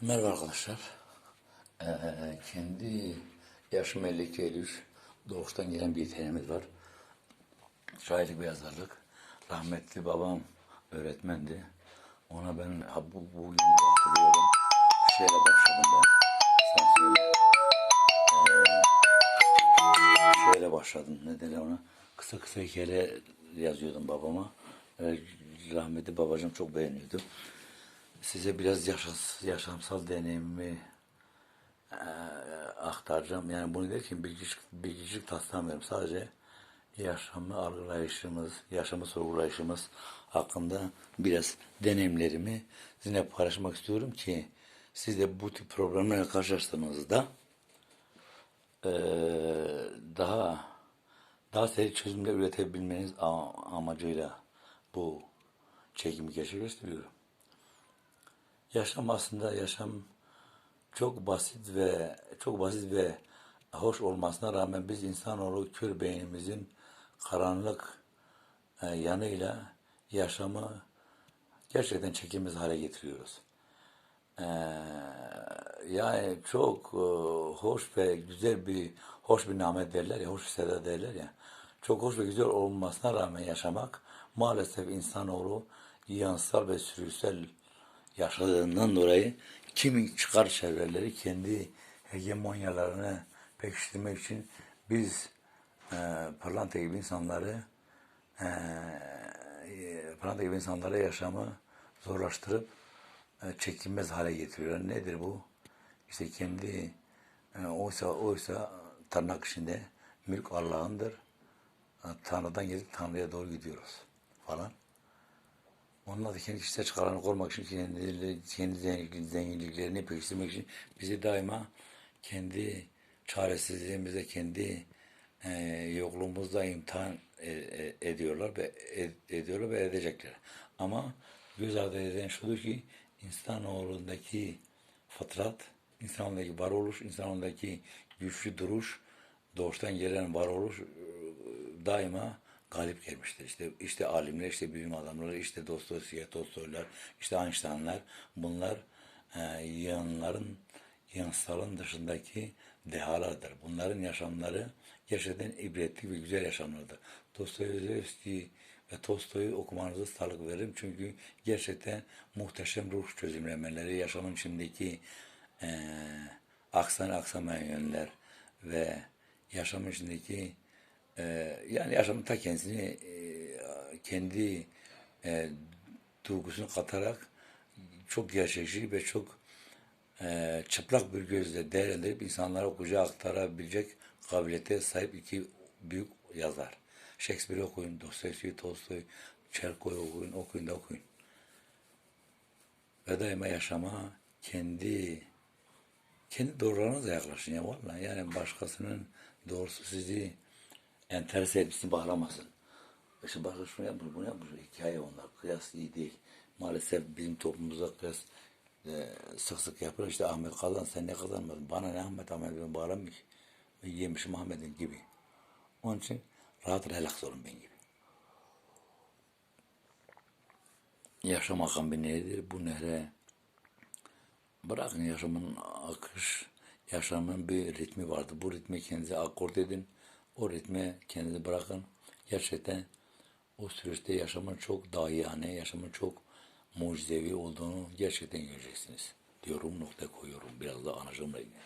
Merhaba arkadaşlar. Ee, kendi yaşım 52 Eylül. Doğuştan gelen bir yeteneğimiz var. Şairlik ve yazarlık. Rahmetli babam öğretmendi. Ona ben ha, bu, bugün hatırlıyorum. Şeyle başladım ben. Sen. Ee, şeyle başladım. Ne derler ona? Kısa kısa hikayeler yazıyordum babama. Ee, rahmetli babacığım çok beğeniyordu size biraz yaşas, yaşamsal deneyimimi e, aktaracağım. Yani bunu derken bilgiçlik, bilgiçlik taslamıyorum. Sadece yaşamı algılayışımız, yaşamı sorgulayışımız hakkında biraz deneyimlerimi sizinle paylaşmak istiyorum ki siz de bu tip programlarla karşılaştığınızda e, daha daha seri çözümler üretebilmeniz amacıyla bu çekimi gerçekleştiriyorum. Yaşam aslında yaşam çok basit ve çok basit ve hoş olmasına rağmen biz insanoğlu kör beynimizin karanlık e, yanıyla yaşamı gerçekten çekilmez hale getiriyoruz. Ee, yani çok e, hoş ve güzel bir hoş bir namet derler ya, hoş seda derler ya. Çok hoş ve güzel olmasına rağmen yaşamak maalesef insanoğlu yansal ve sürüsel yaşadığından dolayı kimi çıkar çevreleri kendi hegemonyalarını pekiştirmek için biz e, pırlanta gibi insanları e, e, pırlanta gibi insanlara yaşamı zorlaştırıp e, çekilmez hale getiriyorlar. Nedir bu? İşte kendi e, oysa oysa tırnak içinde mülk Allah'ındır. E, Tanrı'dan gelip Tanrı'ya doğru gidiyoruz falan. Onlar da kendi kişisel çıkarlarını korumak için, kendi, kendi zengin- zenginliklerini pekiştirmek için bizi daima kendi çaresizliğimizde, kendi e, yokluğumuzda imtihan e- e- ediyorlar ve ed- ediyorlar ve edecekler. Ama göz ardı edilen şudur ki insanoğlundaki fıtrat, insanoğlundaki varoluş, insanoğlundaki güçlü duruş, doğuştan gelen varoluş e, daima galip gelmiştir. İşte işte alimler, işte bilim adamları, işte Dostoyevski, Tolstoylar, işte Einsteinlar bunlar e, yığınların, yığınsalın dışındaki dehalardır. Bunların yaşamları gerçekten ibretli ve güzel yaşamlardır. Dostoyevski ve Tolstoy'u okumanızı sağlık veririm. Çünkü gerçekten muhteşem ruh çözümlemeleri, yaşamın içindeki e, aksan aksamayan yönler ve yaşamın içindeki ee, yani yaşamın ta kendisini e, kendi e, duygusunu katarak çok gerçekçi ve çok e, çıplak bir gözle değerlendirip insanlara okuyacağı aktarabilecek kabiliyete sahip iki büyük yazar. Shakespeare okuyun, Dostoyevski, Tolstoy, Çerkoy okuyun, okuyun da okuyun. Ve daima yaşama kendi kendi doğrularınızla yaklaşın ya vallahi yani başkasının doğrusu sizi enterese etmişsin bağlamasın. İşte başka şunu yapmış, bunu yapmış. Hikaye onlar. Kıyas iyi değil. Maalesef bizim toplumumuzda kıyas e, sık sık yapılır. İşte Ahmet kazan sen ne kazanmadın? Bana ne Ahmet Ahmet ben bağlamış. Ben yemişim Ahmet'in gibi. Onun için rahat relax olun ben gibi. Yaşam akan bir nehirdir. Bu nehre bırakın yaşamın akış, yaşamın bir ritmi vardı. Bu ritmi kendinize akort edin. O ritme kendinizi bırakın. Gerçekten o süreçte yaşamın çok dahiyane, yaşamın çok mucizevi olduğunu gerçekten göreceksiniz. Diyorum nokta koyuyorum. Biraz da anacığımla ilgili.